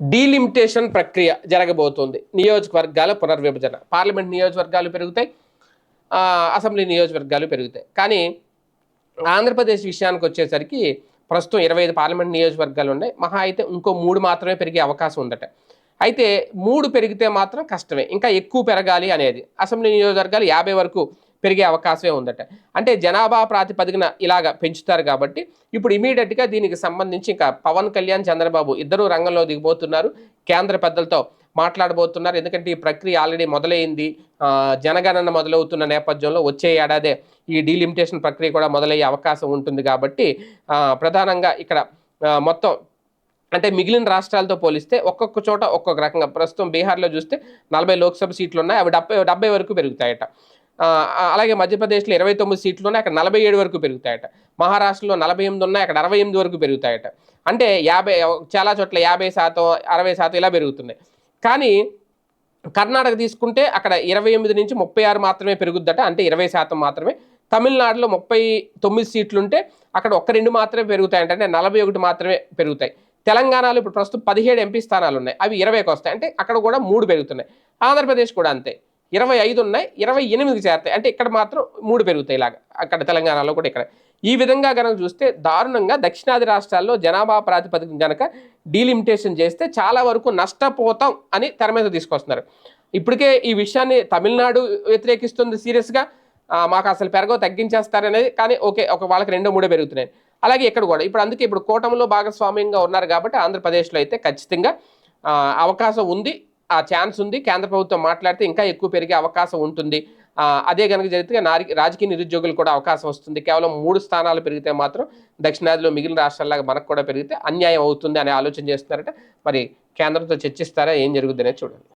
Delimitation ప్రక్రియ జరగబోతోంది. నియోజకవర్గాల పునర్విభజన. పార్లమెంట్ నియోజకవర్గాలు పెరుగుతాయి అసెంబ్లీ నియోజకవర్గాలు పెరుగుతాయి. కానీ ఆంధ్రప్రదేశ్ విషయానికి వచ్చేసరికి ప్రస్తుతం ఇరవై ఐదు పార్లమెంట్ నియోజకవర్గాలు ఉన్నాయి. మహా అయితే ఇంకో మూడు మాత్రమే పెరిగే అవకాశం ఉందట. అయితే మూడు పెరిగితే మాత్రం కష్టమే. ఇంకా ఎక్కువ పెరగాలి అనేది. అసెంబ్లీ నియోజకవర్గాలు యాభై వరకు పెరిగే అవకాశమే ఉందట. అంటే జనాభా ప్రాతిపదికన ఇలాగ పెంచుతారు కాబట్టి ఇప్పుడు ఇమీడియట్గా దీనికి సంబంధించి ఇంకా పవన్ కళ్యాణ్ చంద్రబాబు ఇద్దరు రంగంలో దిగిపోతున్నారు. కేంద్ర పెద్దలతో మాట్లాడబోతున్నారు. ఎందుకంటే ఈ ప్రక్రియ ఆల్రెడీ మొదలైంది. జనగణన మొదలవుతున్న నేపథ్యంలో వచ్చే ఏడాదే ఈ డీలిమిటేషన్ ప్రక్రియ కూడా మొదలయ్యే అవకాశం ఉంటుంది కాబట్టి ప్రధానంగా ఇక్కడ మొత్తం అంటే మిగిలిన రాష్ట్రాలతో పోలిస్తే ఒక్కొక్క చోట ఒక్కొక్క రకంగా. ప్రస్తుతం బీహార్లో చూస్తే నలభై లోక్సభ సీట్లు ఉన్నాయి అవి డెబ్బై డెబ్బై వరకు పెరుగుతాయట. అలాగే మధ్యప్రదేశ్లో ఇరవై తొమ్మిది సీట్లు అక్కడ నలభై ఏడు వరకు పెరుగుతాయట. మహారాష్ట్రలో నలభై ఎనిమిది ఉన్నాయి అక్కడ అరవై ఎనిమిది వరకు పెరుగుతాయట. అంటే యాభై చాలా చోట్ల యాభై శాతం అరవై శాతం ఇలా పెరుగుతున్నాయి. కానీ కర్ణాటక తీసుకుంటే అక్కడ ఇరవై ఎనిమిది నుంచి ముప్పై ఆరు మాత్రమే పెరుగుద్దట అంటే ఇరవై శాతం మాత్రమే. తమిళనాడులో ముప్పై తొమ్మిది సీట్లుంటే అక్కడ ఒక్క రెండు మాత్రమే పెరుగుతాయంట అంటే నలభై ఒకటి మాత్రమే పెరుగుతాయి. తెలంగాణలో ఇప్పుడు ప్రస్తుతం పదిహేడు ఎంపీ స్థానాలు ఉన్నాయి అవి ఇరవైకి వస్తాయి అంటే అక్కడ కూడా మూడు పెరుగుతున్నాయి. ఆంధ్రప్రదేశ్ కూడా అంతే. ఇరవై ఐదు ఉన్నాయి ఇరవై ఎనిమిదికి చేరుతాయి. అంటే ఇక్కడ మాత్రం మూడు పెరుగుతాయి ఇలాగ. అక్కడ తెలంగాణలో కూడా ఇక్కడ. ఈ విధంగా కనుక చూస్తే దారుణంగా దక్షిణాది రాష్ట్రాల్లో జనాభా ప్రాతిపదికన కనుక డీలిమిటేషన్ చేస్తే చాలా వరకు నష్టపోతాం అని తెర మీద తీసుకొస్తున్నారు. ఇప్పటికే ఈ విషయాన్ని తమిళనాడు వ్యతిరేకిస్తుంది సీరియస్గా. మాకు అసలు పెరగవు తగ్గించేస్తారనేది. కానీ ఓకే ఒక వాళ్ళకి రెండో మూడో పెరుగుతున్నాయి. అలాగే ఇక్కడ కూడా ఇప్పుడు అందుకే ఇప్పుడు కూటమిలో భాగస్వామ్యంగా ఉన్నారు కాబట్టి ఆంధ్రప్రదేశ్లో అయితే ఖచ్చితంగా అవకాశం ఉంది. ఆ ఛాన్స్ ఉంది. కేంద్ర ప్రభుత్వం మాట్లాడితే ఇంకా ఎక్కువ పెరిగే అవకాశం ఉంటుంది. అదే కనుక జరిగితే రాజకీయ నిరుద్యోగులు కూడా అవకాశం వస్తుంది. కేవలం మూడు స్థానాలు పెరిగితే మాత్రం దక్షిణాదిలో మిగిలిన రాష్ట్రాల్లాగా మనకు కూడా పెరిగితే అన్యాయం అవుతుంది అనే ఆలోచన చేస్తున్నారట. మరి కేంద్రంతో చర్చిస్తారా? ఏం జరుగుతుందనే చూడండి